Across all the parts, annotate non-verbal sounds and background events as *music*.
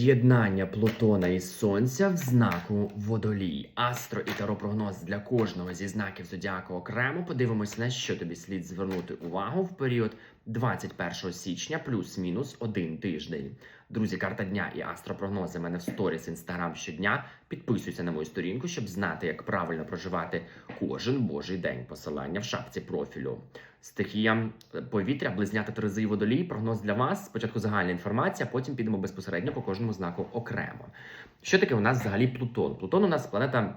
З'єднання Плутона і Сонця в знаку Водолій. Астро і таропрогноз для кожного зі знаків зодіаку окремо. Подивимось, на що тобі слід звернути увагу в період 21 січня плюс-мінус один тиждень. Друзі, карта дня і астропрогнози в мене в сторіс інстаграм щодня. Підписуйся на мою сторінку, щоб знати, як правильно проживати кожен божий день. Посилання в шапці профілю. Стихія повітря, близнята Терези і водолій. Прогноз для вас. Спочатку загальна інформація, потім підемо безпосередньо по кожному знаку окремо. Що таке у нас взагалі Плутон? Плутон у нас планета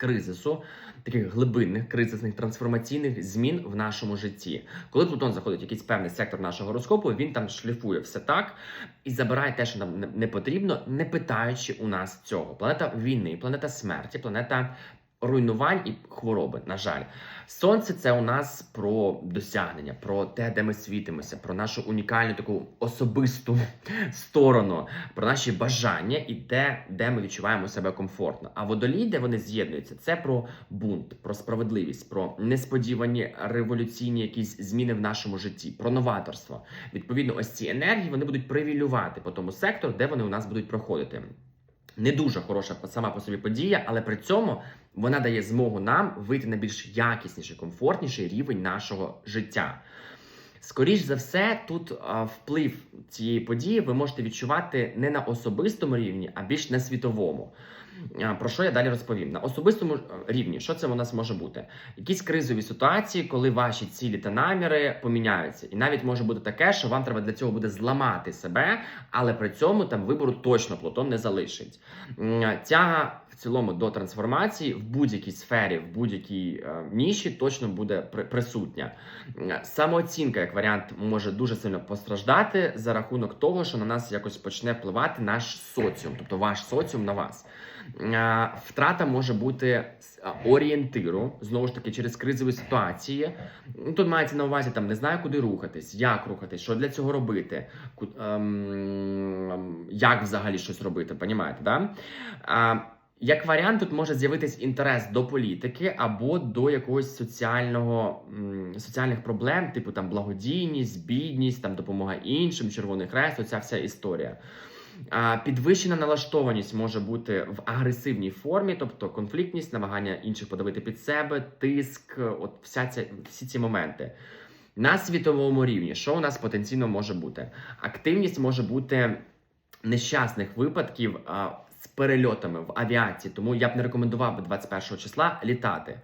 кризису, таких глибинних кризисних трансформаційних змін в нашому житті. Коли Плутон заходить в якийсь певний сектор нашого гороскопу, він там шліфує все так і забирає те, що нам не- потрібно, не питаючи у нас цього. Планета війни, планета смерті, планета. Руйнувань і хвороби, на жаль, сонце це у нас про досягнення, про те, де ми світимося, про нашу унікальну таку особисту *laughs* сторону, про наші бажання і те, де ми відчуваємо себе комфортно. А водолій, де вони з'єднуються, це про бунт, про справедливість, про несподівані революційні якісь зміни в нашому житті, про новаторство. Відповідно, ось ці енергії вони будуть привілювати по тому сектору, де вони у нас будуть проходити. Не дуже хороша сама по собі подія, але при цьому вона дає змогу нам вийти на більш якісніший, комфортніший рівень нашого життя. Скоріше за все, тут а, вплив цієї події ви можете відчувати не на особистому рівні, а більш на світовому. Про що я далі розповім? На особистому е, рівні, що це у нас може бути? Якісь кризові ситуації, коли ваші цілі та наміри поміняються. І навіть може бути таке, що вам треба для цього буде зламати себе, але при цьому там вибору точно Плутон не залишить. Ця. В цілому до трансформації в будь-якій сфері, в будь-якій е, ніші точно буде при- присутня. М, Самооцінка, як варіант, може дуже сильно постраждати за рахунок того, що на нас якось почне впливати наш соціум, тобто ваш соціум на вас. Е, Втрата може бути с- а, орієнтиру знову ж таки через кризові ситуації. Ну, Тут мається на увазі там не знаю, куди рухатись, як рухатись, що для цього робити, ку- ем, як взагалі щось робити, понімаєте, да? Як варіант, тут може з'явитись інтерес до політики або до якогось соціального соціальних проблем, типу там благодійність, бідність, там допомога іншим, червоний хрест, оця вся історія. Підвищена налаштованість може бути в агресивній формі, тобто конфліктність, намагання інших подавити під себе, тиск, от вся ця, всі ці моменти. На світовому рівні, що у нас потенційно може бути? Активність може бути нещасних випадків з перельотами в авіації, тому я б не рекомендував би 21 числа літати.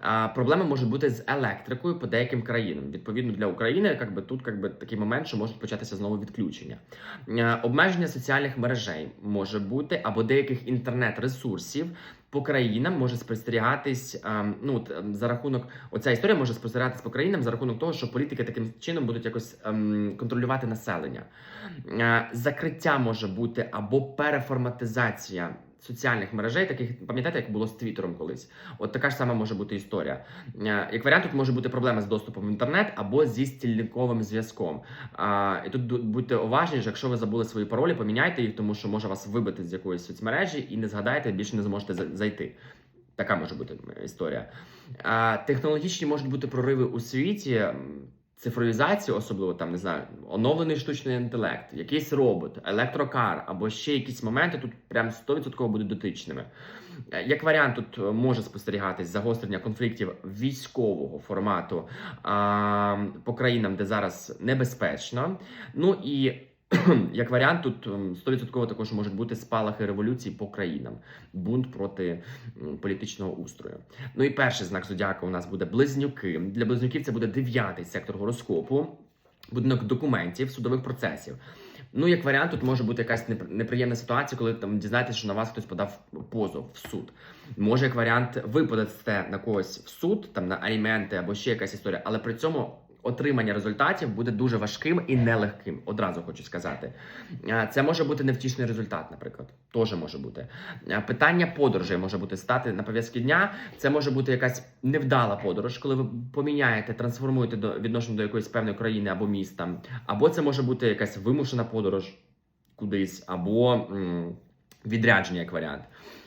А, проблеми можуть бути з електрикою по деяким країнам. Відповідно для України, як би тут як би, такий момент, що можуть початися знову відключення. А, Обмеження соціальних мережей може бути або деяких інтернет-ресурсів. По країнам може спостерігатись ем, ну ем, за рахунок оця історія може спостерігатись по країнам за рахунок того, що політики таким чином будуть якось ем, контролювати населення. Е, Закриття може бути або переформатизація соціальних мережей, таких пам'ятаєте, як було з Твіттером колись. От така ж сама може бути історія. Е, Як варіант, тут може бути проблема з доступом в інтернет або зі стільниковим зв'язком. І тут будьте уважні, що якщо ви забули свої паролі, поміняйте їх, тому що може вас вибити з якоїсь соцмережі і не згадаєте, більше не зможете зайти. Така може бути історія. Технологічні можуть бути прориви у світі. М, Цифровізація, особливо там не знаю, оновлений штучний інтелект, якийсь робот, електрокар або ще якісь моменти тут прям 100% будуть дотичними. Е, Як варіант, тут е, може спостерігатись загострення конфліктів військового формату а, по країнам, де зараз небезпечно. Ну і *clears throat* як варіант, тут ем, 100% також можуть бути спалахи революції по країнам, бунт проти політичного устрою. Ну і перший знак зодіака у нас буде близнюки. Для близнюків це буде дев'ятий сектор гороскопу, будинок документів, судових процесів. Ну, як варіант, тут може бути якась непри- неприємна ситуація, коли там дізнаєтеся, що на вас хтось подав позов в суд. Може, як варіант, ви подасте на когось в суд, там на аліменти або ще якась історія, але при цьому отримання результатів буде дуже важким і нелегким. Одразу хочу сказати. Е, Це може бути невтішний результат, наприклад. Теж може бути. Е, Питання подорожей може бути стати на пов'язки дня. Це може бути якась невдала подорож, коли ви поміняєте, трансформуєте до відношення до якоїсь певної країни або міста. Або це може бути якась вимушена подорож кудись, або. м, Відрядження як варіант.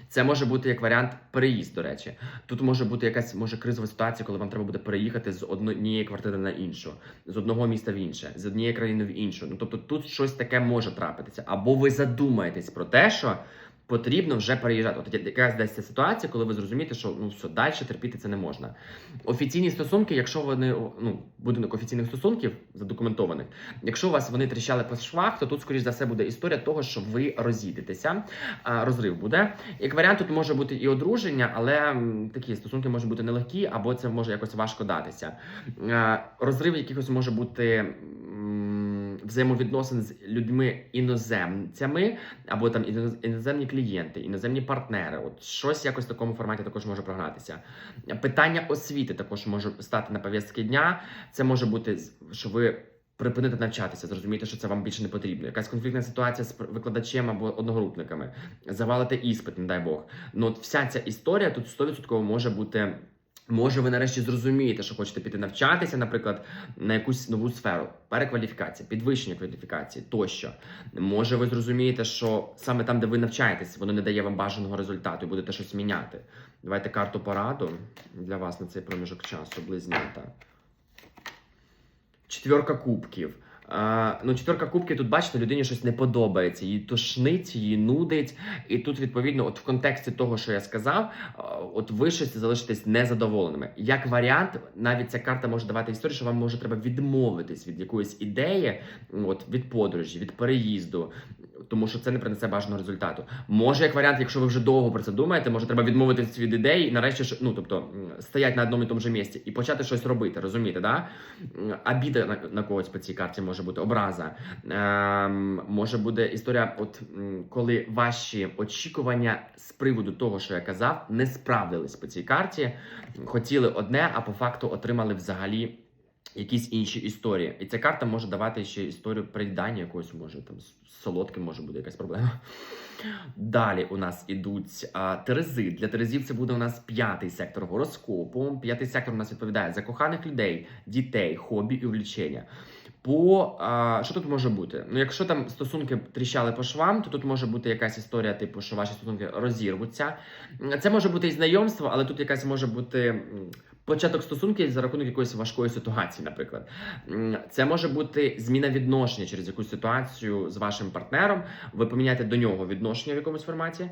Це може бути як варіант переїзд, до речі. Тут може бути якась може кризова ситуація, коли вам треба буде переїхати з однієї квартири на іншу, з одного міста в інше, з однієї країни в іншу. Ну тобто тут щось таке може трапитися. Або ви задумаєтесь про те, що потрібно вже переїжджати. От якраз десь ця ситуація, коли ви зрозумієте, що ну все далі терпіти це не можна. Офіційні стосунки, якщо вони ну будинок офіційних стосунків задокументованих, якщо у вас вони тріщали по швах, то тут, скоріш за все, буде історія того, що ви розійдетеся, розрив буде. Як варіант, тут може бути і одруження, але такі стосунки можуть бути нелегкі, або це може якось важко датися. Розрив якихось може бути. Взаємовідносин з людьми іноземцями або там іноз- іноземні клієнти, іноземні партнери. От щось якось в такому форматі також може програтися. Питання освіти також може стати на пов'язки дня. Це може бути, що ви припините навчатися, зрозумієте, що це вам більше не потрібно. Якась конфліктна ситуація з викладачем або одногрупниками, завалите іспит, не дай Бог. Ну от вся ця історія тут 100% може бути. Може, ви нарешті зрозумієте, що хочете піти навчатися, наприклад, на якусь нову сферу, перекваліфікація, підвищення кваліфікації тощо. Може, ви зрозумієте, що саме там, де ви навчаєтесь, воно не дає вам бажаного результату і будете щось міняти. Давайте карту пораду для вас на цей проміжок часу, близнята. Четверка кубків. А, ну, четверка кубків, тут бачите, людині щось не подобається, її тошнить, її нудить. І тут, відповідно, от в контексті того, що я сказав, от ви щось залишитесь незадоволеними. Як варіант, навіть ця карта може давати історію, що вам може треба відмовитись від якоїсь ідеї, от від подорожі, від переїзду. Тому що це не принесе бажаного результату. Може, як варіант, якщо ви вже довго про це думаєте, може треба відмовитись від ідеї і нарешті ж- ну, тобто стоять на одному і тому ж місці і почати щось робити, розумієте, да? М, Обіда на, на когось по цій карті може бути образа. Ем, може буде історія, от коли ваші очікування з приводу того, що я казав, не справдились по цій карті. Хотіли одне, а по факту отримали взагалі. Якісь інші історії, і ця карта може давати ще історію приїдання якогось, може там солодким може бути якась проблема. Далі у нас ідуть а, терези. Для терезів це буде у нас п'ятий сектор гороскопу. П'ятий сектор у нас відповідає за коханих людей, дітей, хобі і увлічення. По а, що тут може бути? Ну, якщо там стосунки тріщали по швам, то тут може бути якась історія, типу, що ваші стосунки розірвуться. Це може бути і знайомство, але тут якась може бути початок стосунків за рахунок якоїсь важкої ситуації, наприклад. Це може бути зміна відношення через якусь ситуацію з вашим партнером. Ви поміняєте до нього відношення в якомусь форматі,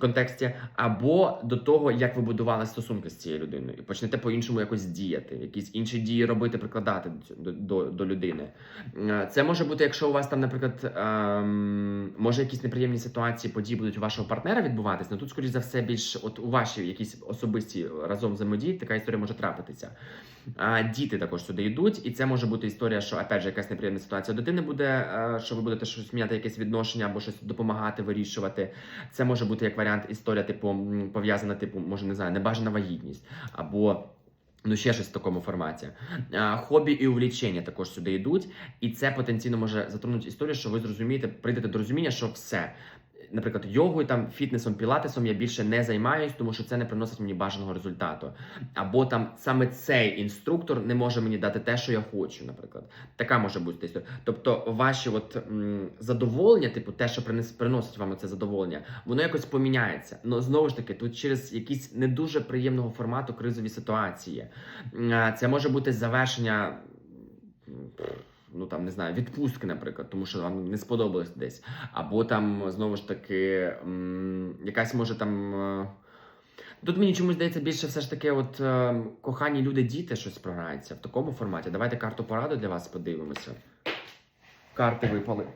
контексті, або до того, як ви будували стосунки з цією людиною, і почнете по-іншому якось діяти, якісь інші дії робити, прикладати до, до, до, людини. Це може бути, якщо у вас там, наприклад, ем, може якісь неприємні ситуації, події будуть у вашого партнера відбуватись, але тут, скоріш за все, більш от у вашій якісь особисті разом взаємодії, така історія може трапитися. А, діти також сюди йдуть, і це може бути історія, що опять же якась неприємна ситуація дитини буде, е, що ви будете щось міняти, якесь відношення або щось допомагати вирішувати. Це може бути як варіант історія, типу пов'язана, типу, може не знаю, небажана вагітність або. Ну, ще щось в такому форматі. Хобі і увлічення також сюди йдуть, і це потенційно може затронути історію, що ви зрозумієте, прийдете до розуміння, що все. Наприклад, йогою, там, фітнесом, пілатесом я більше не займаюсь, тому що це не приносить мені бажаного результату. Або там саме цей інструктор не може мені дати те, що я хочу, наприклад. Така може бути історія. Тобто, ваші от м, задоволення, типу, те, що принес, приносить вам це задоволення, воно якось поміняється. Ну знову ж таки, тут через якісь не дуже приємного формату кризові ситуації. Це може бути завершення. Ну там не знаю, відпустки, наприклад, тому що вам не сподобалось десь. Або там знову ж таки якась може там. е, Тут мені чомусь здається більше все ж таки, от е, кохані люди, діти щось програється в такому форматі. Давайте карту пораду для вас подивимося. Карти випали.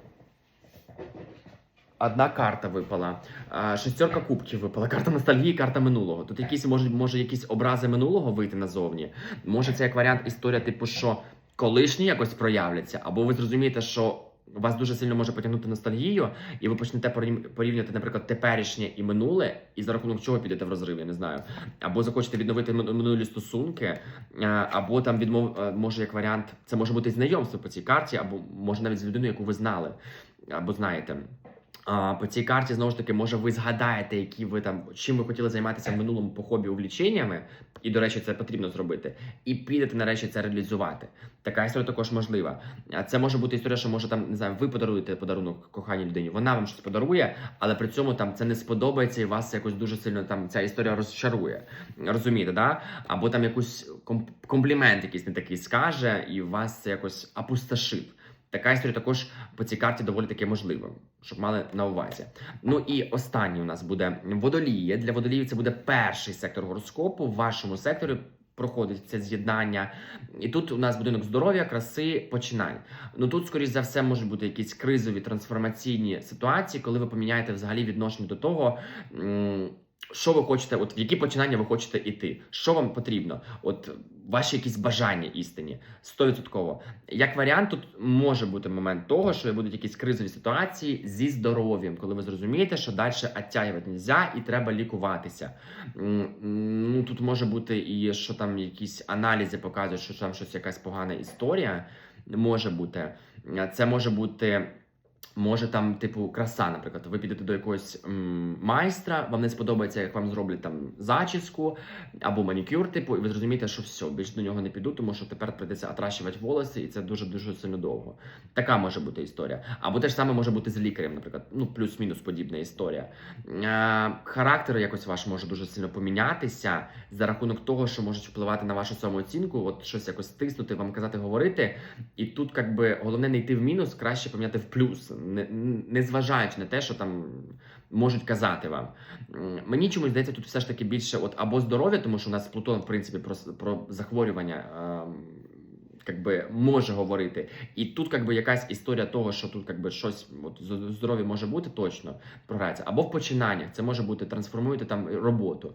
Одна карта випала, а, шестерка кубків випала, карта ностальгії, карта минулого. Тут якісь може, може якісь образи минулого вийти назовні. Може, це як варіант історія, типу, що колишні якось проявляться, або ви зрозумієте, що вас дуже сильно може потягнути ностальгію, і ви почнете порів- порівнювати, наприклад, теперішнє і минуле, і за рахунок чого підете в розрив, я не знаю. Або захочете відновити минулі стосунки, або там відмов е, може як варіант, це може бути знайомство по цій карті, або може навіть з людиною, яку ви знали, або знаєте. По цій карті знову ж таки, може, ви згадаєте, які ви там чим ви хотіли займатися в минулому по хобі увліченнями, і, до речі, це потрібно зробити, і підете нарешті це реалізувати. Така історія також можлива. Це може бути історія, що може там не знаю, ви подаруєте подарунок коханій людині, вона вам щось подарує, але при цьому там це не сподобається і вас якось дуже сильно там ця історія розчарує. Розумієте, да? Або там якийсь ком- комплімент якийсь не такий скаже, і вас це якось опустошить. Така історія також по цій карті доволі таки можлива, щоб мали на увазі. Ну і останній у нас буде водолії. Для водоліїв це буде перший сектор гороскопу. В вашому секторі проходить це з'єднання. І тут у нас будинок здоров'я, краси, починань. Ну тут, скоріш за все, можуть бути якісь кризові трансформаційні ситуації, коли ви поміняєте взагалі відношення до того. Що ви хочете, от в які починання ви хочете іти? Що вам потрібно? От ваші якісь бажання істинні, 100%. Як варіант, тут може бути момент того, що будуть якісь кризові ситуації зі здоров'ям, коли ви зрозумієте, що далі оттягувати нельзя і треба лікуватися. Ну тут може бути і що там якісь аналізи показують, що там щось якась погана історія. Може бути. Це може бути. Може там, типу, краса, наприклад, ви підете до якогось м, майстра, вам не сподобається, як вам зроблять там зачіску або манікюр, типу, і ви зрозумієте, що все, більше до нього не піду, тому що тепер прийдеться отращувати волоси, і це дуже дуже сильно довго. Така може бути історія. Або те ж саме може бути з лікарем, наприклад, ну плюс-мінус подібна історія. Е, характер якось ваш може дуже сильно помінятися за рахунок того, що можуть впливати на вашу самооцінку, от щось якось тиснути, вам казати, говорити. І тут, якби головне не йти в мінус, краще поміняти в плюс, не, не на те, що там можуть казати вам. Мені чомусь здається, тут все ж таки більше от або здоров'я, тому що у нас Плутон, в принципі, про, про захворювання. ем, Якби може говорити, і тут якби якась історія того, що тут якби щось от здоров'я може бути точно програється. Або в починаннях це може бути трансформуєте там роботу,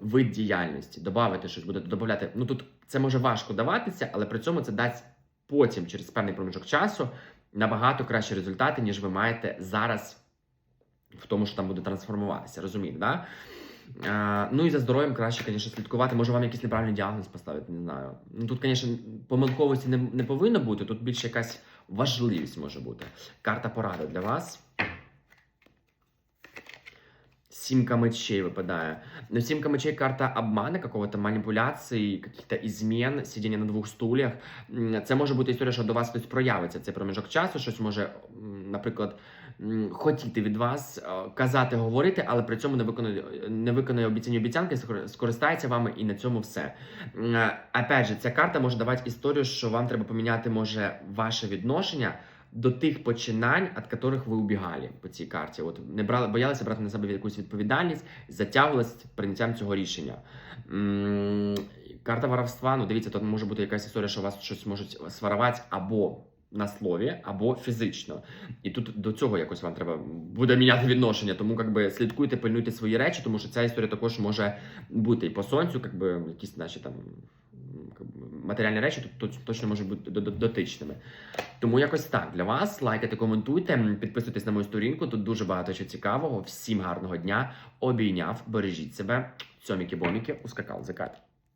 вид діяльності, додати щось, будете додати. Ну тут це може важко даватися, але при цьому це дасть потім через певний проміжок часу набагато кращі результати, ніж ви маєте зараз в тому, що там буде трансформуватися. Розумієте, да? А, ну і за здоров'ям краще, звісно, слідкувати. Може, вам якийсь неправильний діагноз поставити, не знаю. Ну тут, звісно, помилковості не, не повинно бути, тут більше якась важливість може бути. Карта поради для вас. Сімка мечей выпадает. Но сімка мечей карта обмана, какого-то маніпуляцій, каких-то ізмін, сидіння на двох стульях. Це може бути історія, що до вас хтось проявиться цей проміжок часу, щось може, наприклад, хотіти від вас, е, казати, говорити, але при цьому не виконує, не виконує обіцяні обіцянки, скор- скористається вами і на цьому все. Е, Опять же, ця карта може давати історію, що вам треба поміняти може ваше відношення до тих починань, від яких ви убігали по цій карті. От не брали, боялися брати на себе якусь відповідальність, затягувалися прийняттям цього рішення. М, Карта воровства, ну дивіться, тут може бути якась історія, що вас щось можуть сварувати або на слові, або фізично. І тут до цього якось вам треба буде міняти відношення. Тому якби слідкуйте, пильнуйте свої речі, тому що ця історія також може бути і по сонцю, якби якісь наші там матеріальні речі тут точ- точно можуть бути до- до- дотичними. Тому якось так для вас. Лайкайте, коментуйте, підписуйтесь на мою сторінку. Тут дуже багато чого цікавого. Всім гарного дня. Обійняв, бережіть себе. Цьоміки-боміки, ускакал закат.